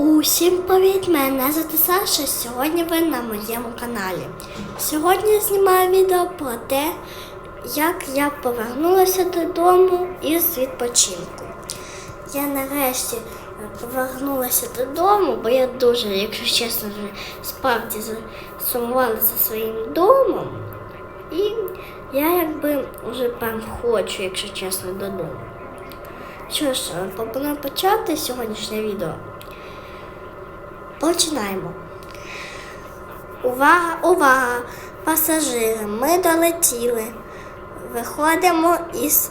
Усім привіт! Мене звати Саша. Сьогодні ви на моєму каналі. Сьогодні я знімаю відео про те, як я повернулася додому із відпочинку. Я нарешті е, повернулася додому, бо я дуже, якщо чесно, вже справді сумувала за своїм домом. І я якби вже прям хочу, якщо чесно, додому. Що ж, е, пропоную почати сьогоднішнє відео. Починаємо. Увага, увага! Пасажири, ми долетіли. Виходимо із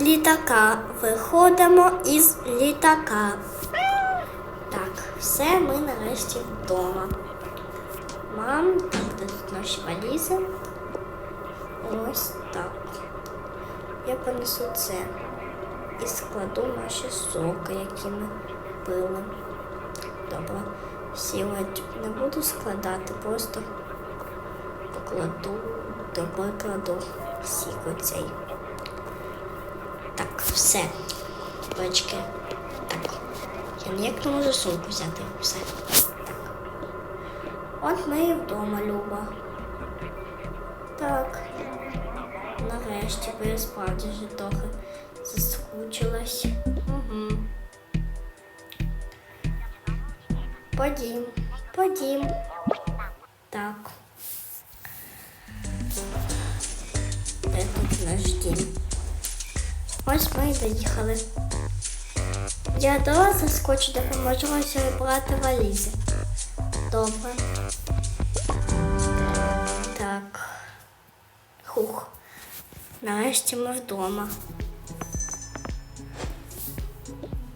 літака. Виходимо із літака. Так, все, ми нарешті вдома. Мам, так, де тут наші валізи. Ось так. Я понесу це і складу наші соки, які ми пили. Добре. Всі ледь не буду складати, просто покладу, добре кладу всіх оцей. Так, все. Бачки. Так. Я ніяк не можу сумку взяти. Все. Так. От ми і вдома, Люба. Так. Нарешті, бо справді вже трохи заскучилась. Подім, подім. Так. Де тут наш дім? Ось ми і доїхали. Я до вас заскочу, допоможу ось вибрати валізи. Добре. Так. Хух. Нарешті ми вдома.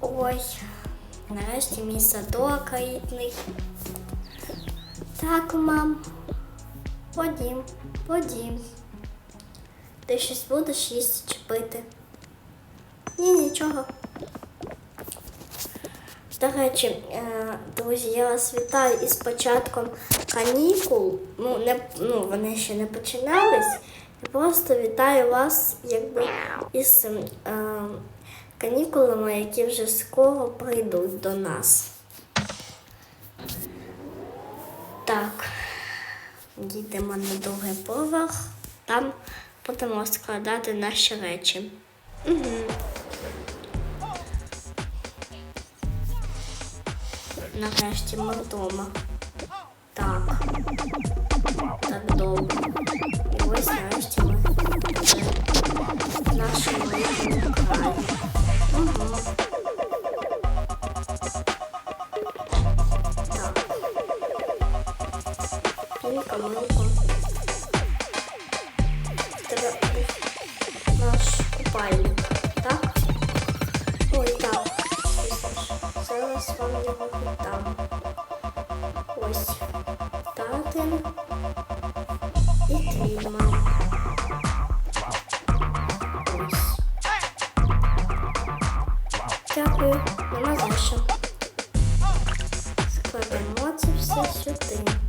Ой. Нарешті мій садок рідний. Так, мам. Подім, подім. Ти щось будеш їсти чи пити? Ні, нічого. До речі, е, друзі, я вас вітаю із початком канікул. Ну, не, ну, вони ще не починались. Я просто вітаю вас якби із е, канікулами, які вже скоро прийдуть до нас. Так, їдемо на другий поверх, там будемо складати наші речі. Угу. Нарешті ми вдома. Так. Так довго. І ось нарешті ми в нашому. Пінка, милка. Тебе наш купальник, так? Ой, так. Зараз вам його віддам. Ось. Татин твій мам. Ось. Дякую, нема за що. Складемо це все сюди.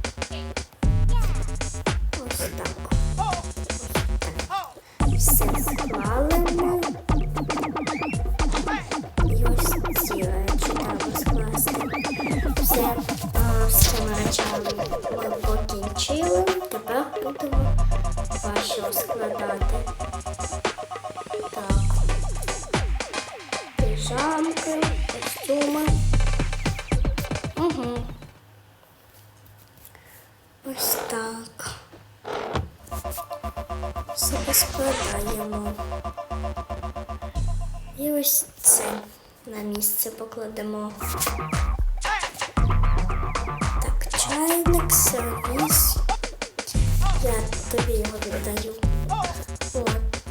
Ваші розкладати. Так. Піжамки, костюми. Угу. Ось так. Все поскладаємо. І ось це на місце покладемо. Так, чайник, сервіс. Я тобі його віддаю. О,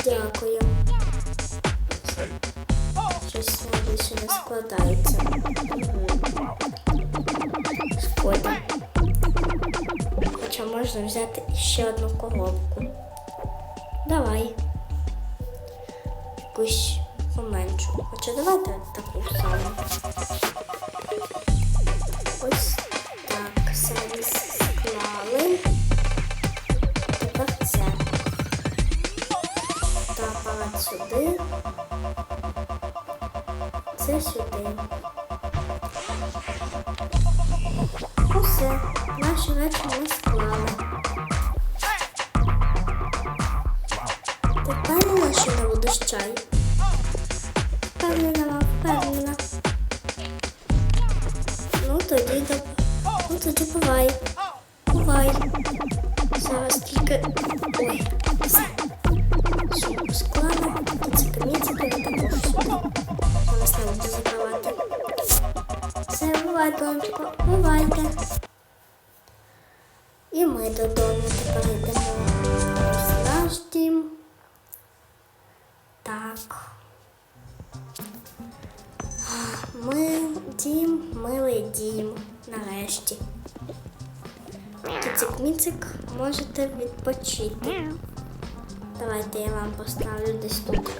дякую. Щось більше не складається. Шкода. Хоча можна взяти ще одну коробку. Давай. Якусь поменшу. Хоча давайте таку саму. Ось Усе, наші речі ми склали. Тепер що не будеш Ну тоді, ну тоді бувай. Донечко. І ми додому тепер йдемо. Ось наш дім. Так. Ми дім, милий дім. Нарешті. Кіцик-міцик, можете відпочити. Давайте я вам поставлю десь тут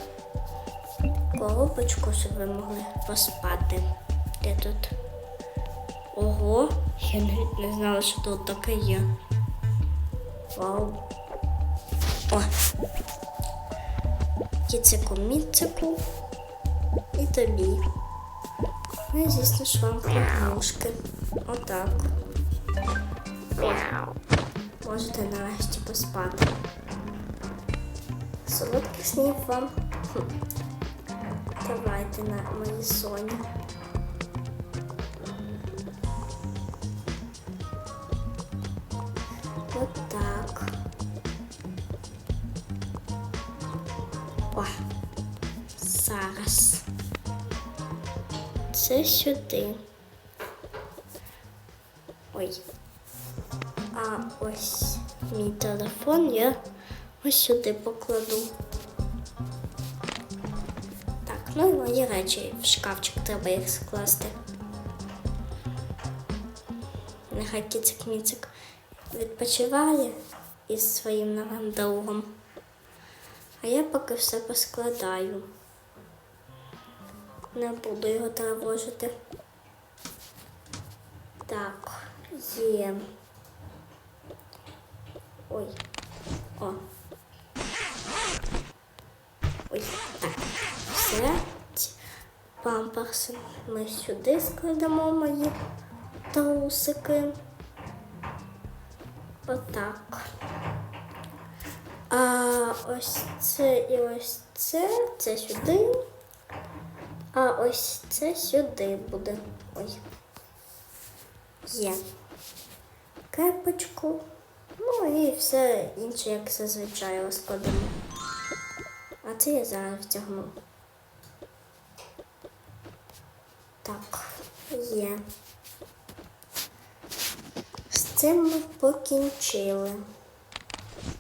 коробочку, щоб ви могли поспати. Де тут? Ого, я навіть не знала, що тут таке є. Вау. О. Кіцику міцику і тобі. Ну і звісно ж вам подушки. Отак. Можете нарешті поспати. Солодких снів вам. Давайте на мої соні. Отак. О, зараз. Це сюди. Ой. А ось мій телефон я ось сюди покладу. Так, ну і мої речі в шкафчик треба їх скласти. Нехай кіцик-міцик відпочиває із своїм новим другом. А я поки все поскладаю. Не буду його тривожити. Так, є. Ой. О. Ой, так. Все. Памперси ми сюди складемо мої трусики. Отак. А ось це і ось це, це сюди. А ось це сюди буде. Ой. Є. Кепочку. Ну і все інше, як зазвичай розкладемо. А це я зараз втягну. Так, є. Цим ми покінчили.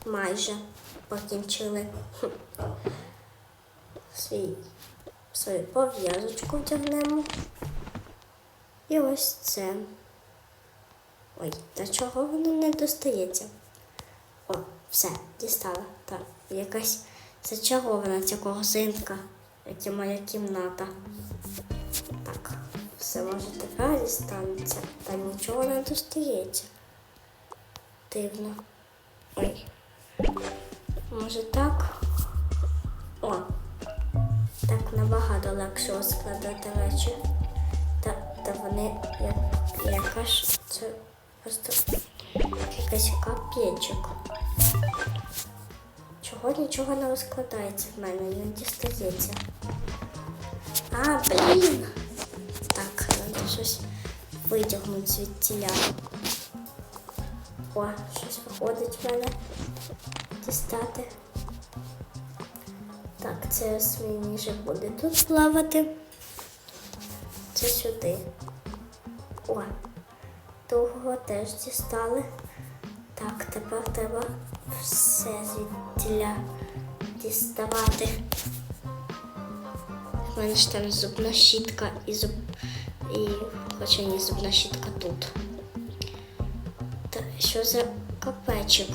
Майже покінчили. Свій, свою пов'язочку втягнемо. І ось це. Ой, та чого воно не достається? О, все, дістала. Так, якась зачарована ця корзинка, як і моя кімната. Так, все може тепер дістанеться, та нічого не достається. Дивно. Ой. Може так? О, так набагато легше складати речі. Та, та вони як, якась це просто якийсь кап'ячок. Чого нічого не розкладається в мене, не дістається. А, блін. Так, треба щось витягнути звідтіля. О, щось виходить в мене дістати. Так, це мені вже буде тут плавати. Це сюди. О, того теж дістали. Так, тепер треба все звідтіля діставати. У мене ж там зубна щітка і зуб. І хоча ні, зубна щітка тут. Що за капечок?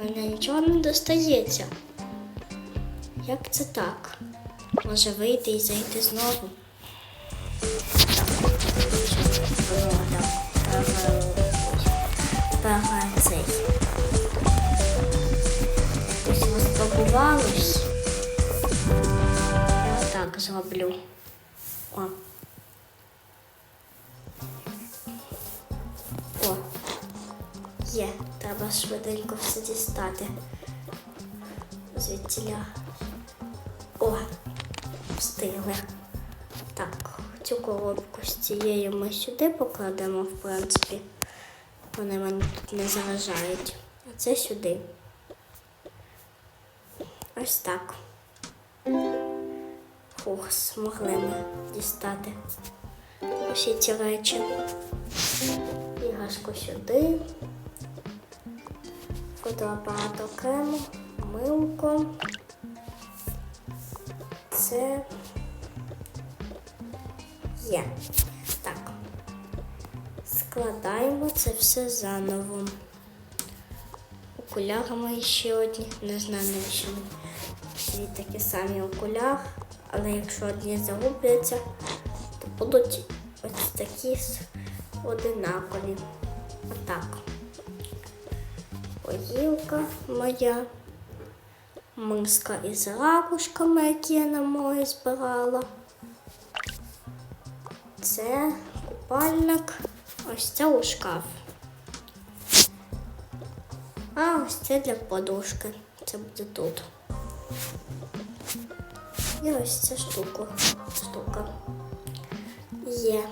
У мене нічого не достається. Як це так? Може вийти і зайти знову? Пага цей. Ось розпакувалось. Я так зроблю. Є, треба швиденько все дістати. Звідтіля. О, встигли. Так, цю коробку з цією ми сюди покладемо, в принципі. Вони мені тут не заважають. А це сюди. Ось так. Фух, змогли ми дістати усі ці речі. Іграшку сюди. Фотоапарат окремо, милко. Це є. Так. Складаємо це все заново. Окуляри мої ще одні. Не знаю, навіщо дві такі самі окуляри. Але якщо одні загубляться, то будуть ось такі одинакові. Отак. Поїлка моя. Миска із ракушками, які я на морі збирала. Це купальник. Ось це у шкаф. А ось це для подушки. Це буде тут. І ось ця штука. штука. Є.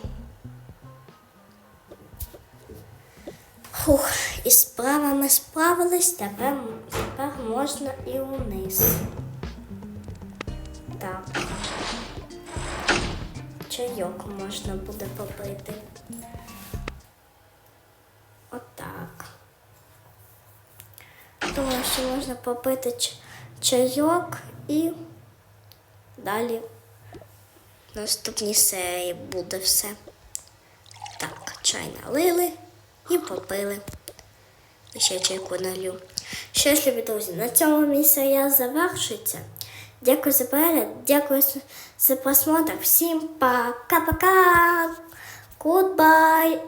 Фух, із справами справились, тепер, тепер можна і униз. Так. Чайок можна буде попити. Отак. Думаю, що можна попити чайок і далі в наступній серії буде все. Так, чай налили і попили. Ще чайку налю. Що ж, друзі, на цьому мій серіал завершується. Дякую за перегляд, дякую за просмотр. Всім пока-пока. Goodbye.